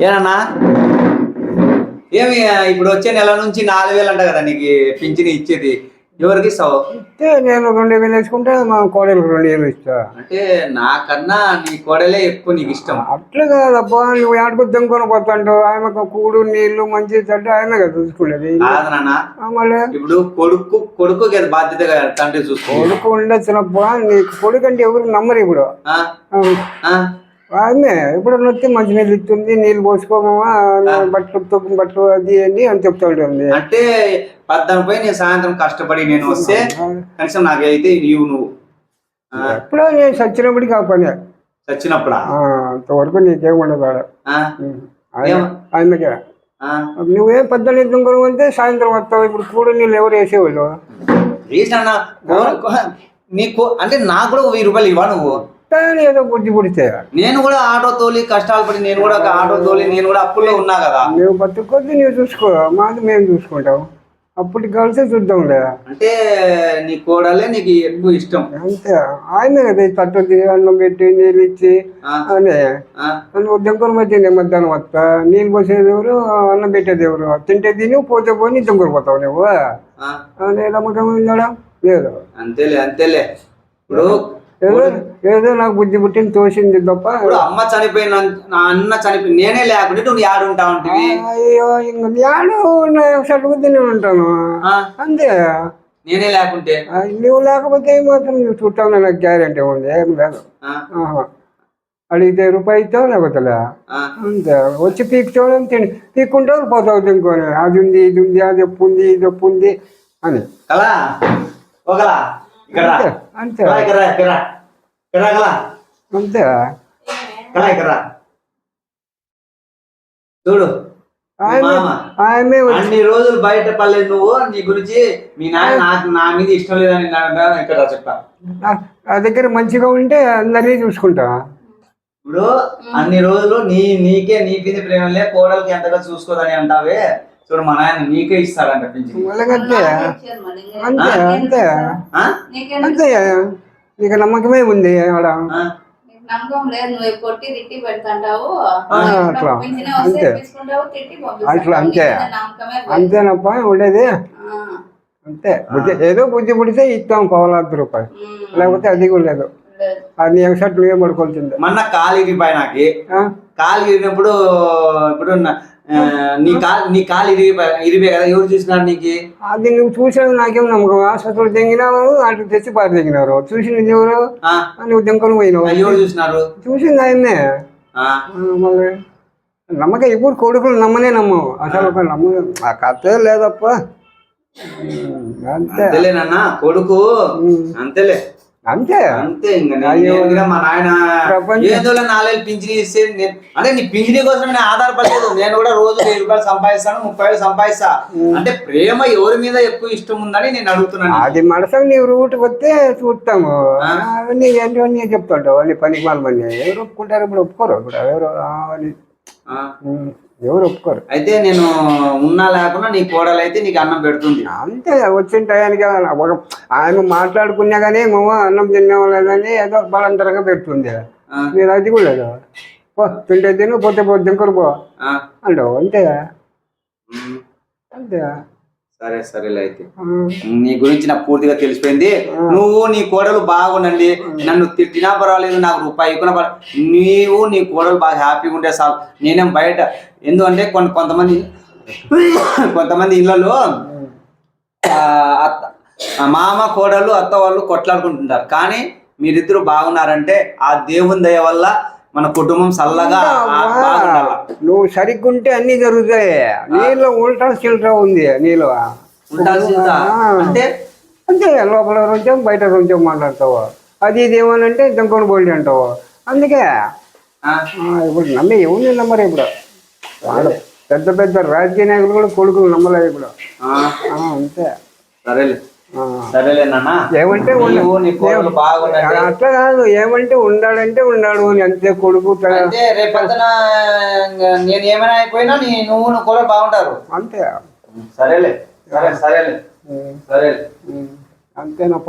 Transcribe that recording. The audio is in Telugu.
ఏనన్నా? ఏమి ఇప్పుడు వచ్చే నెల నుంచి నాలుగు వేలు అంట కదా నీకు పింఛన్ ఇచ్చేది. ఎవరికి ఇస్తావు? ఇస్తే నేను రెండు వేలు వేసుకుంటే మా కోడలకు రెండు వేలు ఇస్తా. అంటే నాకన్నా నీ కోడలే ఎక్కువ నీకు ఇష్టం. అట్లా కాదబ్బా నువ్వు ఆడుకు దెంకొని పోతాంటావు ఆయనకు కూడు నీళ్ళు మంచి చెడ్డ ఆయన కదా చూసుకునేది. కాదు నాన్న. ఆ, మళ్ళీ? ఇప్పుడు కొడుకు కొడుకు కదా తండ్రి చూసుకో కొడుకు ఉండొచ్చినబ్బా నీకు కొడుకు అంటే ఎవరు నమ్మరు ఇప్పుడు. ఆమె ఇప్పుడు నొత్తి మంచి నీళ్ళు ఇస్తుంది నీళ్ళు పోసుకోమా బట్టలు తొక్కు బట్టలు అది అని అని చెప్తా ఉంటుంది అంటే పద్దాను పోయి నేను సాయంత్రం కష్టపడి నేను వస్తే కనీసం నాకైతే నీవు నువ్వు. ఆ, ఎప్పుడో నేను చచ్చినప్పటికీ ఆ పని. చచ్చినప్పుడా అంతవరకు నీకేం ఉండదు ఆడ? ఆయనకే? నువ్వేం పెద్ద నీళ్ళు కొనుక్కుంటే సాయంత్రం వస్తావు ఇప్పుడు కూడు నీళ్ళు ఎవరు వేసేవాళ్ళు? రీజన్ అన్న నీకు అంటే నాకు కూడా వెయ్యి రూపాయలు ఇవ్వ నువ్వు? కానీ ఏదో బుద్ధి పుడితే. నేను కూడా ఆటో తోలి కష్టాలు పడి నేను కూడా ఒక ఆటో తోలి నేను కూడా అప్పుల్లో ఉన్నా కదా. నువ్వు బతుకొద్ది నువ్వు చూసుకో. మాది మేము చూసుకుంటాం. అప్పటి కలిసి చూద్దాంలే అంటే నీ కోడలే నీకు ఎక్కువ ఇష్టం. అంతే. ఆయన కదా ఈ తట్టు తీసి అన్నం పెట్టి నీళ్ళు ఇచ్చి? అని దెంకొని మధ్య మధ్యాహ్నం వస్తా. నీళ్ళు పోసేది ఎవరు? అన్నం పెట్టేది ఎవరు? తింటే తిని పోతే పోని దెంకొని పోతావు నువ్వు? అనే నమ్మకం ఉందా లేదు. అంతేలే అంతేలే. ఇప్పుడు ఏదో ఏదో నాకు బుద్ధి పుట్టింది తోసింది తప్ప ఇప్పుడు అమ్మ చనిపోయిన నా అన్న చనిపోయి నేనే లేకుంటే నువ్వు యాడు ఉంటావు అంటివి అయ్యో ఇంక యాడు సరుకు తిని ఉంటాను? అంతే. నేనే లేకుంటే? నువ్వు లేకపోతే ఏం మాత్రం నువ్వు చుట్టావు నాకు గ్యారెంటీ ఉంది ఏం లేదు. అడిగితే రూపాయి ఇస్తావు లేకపోతే? అంతే. వచ్చి పీక్కోవడం తిని పీక్కుంటావు పోతావు తినుకొని అది ఉంది ఇది ఉంది అది ఎప్పు ఉంది ఇది ఉంది అని. కలా ఒకలా. అంతే. అంతే. చూడు మీ ఆమె మామ. ఆమె వచ్చి అన్ని రోజులు బయట పడలేదు నువ్వు నీ గురించి మీ నాన్న నాకు నా మీద ఇష్టం లేదని నా- ఇక్కడ రా చెప్తా. నా దగ్గర మంచిగా ఉంటే అందరినీ చూసుకుంటా. ఇప్పుడు అన్ని రోజులు నీ నీకే నీ మీద ప్రేమ లే కోడలికి ఎంతగా చూసుకోదని అంటావే? చూడు మా నాయన నీకే ఇస్తాడంట పింఛన్. అంతే అంతే. ఆ? అంతే. నీకు నమ్మకమే ఉంది ఆడ. అట్లా. అంతే. అంతేనప్ప ఉండేది. అంతే. ఏదో బుద్ధి పుడితే ఇస్తాం పవలాది రూపాయలు. లేకపోతే అది కూడా లేదు. అది ఎక్సెట్ నువ్వే పడుకోవాల్సిందే. మొన్న కాలు ఇరిగిపోయి నాకు. ఆ? కాలు ఇరిగినప్పుడు ఇప్పుడు నా- నీ కాలు నీ కాలు ఇరిగిపోయి ఇరిగిపోయి కదా ఎవరు చూసినారు నీకు? అది నువ్వు చూసేది నాకేం నమ్మకం ఆసుపత్రులు దిగినావు అటు తెచ్చి పారి దిగినారు చూసింది ఎవరు? నువ్వు దింకొని పోయినావు. ఎవరు చూసినారు? చూసింది ఆయన్నే. మళ్ళీ నమ్మకం ఇప్పుడు కొడుకులు నమ్మనే నమ్మవు. అసలు ఒక నమ్మ ఆ కథ లేదప్ప. అంతేలేనన్నా కొడుకు. అంతేలే. అంతే. అంతే ఇంకా నేను-. నేను మా నాయన ఏదో నాలుగేళ్ళు పింఛని ఇస్తే నేను అంటే నీ పింఛని కోసం నేను ఆధారపడలేదు. నేను కూడా రోజు వెయ్యి రూపాయలు సంపాదిస్తాను ముప్పై వేలు సంపాదిస్తా. అంటే ప్రేమ ఎవరి మీద ఎక్కువ ఇష్టం ఉందని నేను అడుగుతున్నాను. అది మనసం నీ రూట్కి వస్తే చూస్తాము. అవన్నీ ఏంటో చెప్తుంటావు. అన్ని పనికి వాళ్ళమని ఎవరు ఒప్పుకుంటారు? ఇప్పుడు ఒప్పుకోరు. ఇప్పుడు ఎవరు ఎవరు ఒప్పుకోరు. అయితే నేను ఉన్నా లేకుండా నీ కోడలు అయితే నీకు అన్నం పెడుతుంది. అంతే వచ్చిన టయానికి ఒక ఆయన మాట్లాడుకున్నా కానీ మామ అన్నం తిన్నాం లేదని ఏదో బలంతరంగా పెడుతుంది. మీరు అది కూడా లేదు. పో తింటే తిను పోతే పో దింకరు పో. ఆ. అంటావు అంతే. అంతే సరే సరేలే అయితే. నీ గురించి నాకు పూర్తిగా తెలిసిపోయింది. నువ్వు నీ కోడలు బాగుండండి. నన్ను తిట్టినా పర్వాలేదు నాకు రూపాయి పర్వాలేదు. నీవు నీ కోడలు బాగా హ్యాపీగా ఉంటే చాలు. నేనేం బయట ఎందుకంటే కొన్ని కొంతమంది కొంతమంది ఇళ్ళలో మామ కోడలు అత్త వాళ్ళు కొట్లాడుకుంటుంటారు. కానీ మీరిద్దరు బాగున్నారంటే ఆ దేవుని దయ వల్ల మన కుటుంబం చల్లగా నువ్వు సరిగ్గుంటే అన్ని జరుగుతాయి. నీలో ఉల్టా చిల్టా ఉంది ఉండాల్సిందా అంటే? అంతే లోపల కొంచెం బయట కొంచెం మాట్లాడతావు. అది ఇది ఏమనంటే దంకొని బోల్డి అంటావు. అందుకే ఇప్పుడు నమ్మి ఎవరిని నమ్మరు ఇప్పుడు? పెద్ద పెద్ద రాజకీయ నాయకులు కూడా కొడుకులు నమ్మలేదు ఇప్పుడు. అంతే. సరేలే. ఏమంటే అట్లా కాదు. ఏమంటే ఉండాడంటే ఉన్నాడు అని అంతే కొడుకు నేను ఏమైనా అయిపోయినా నువ్వు బాగుంటారు. అంతే. సరేలే. సరే సరేలే. సరేలే. ఉమ్, అంతేనప్ప.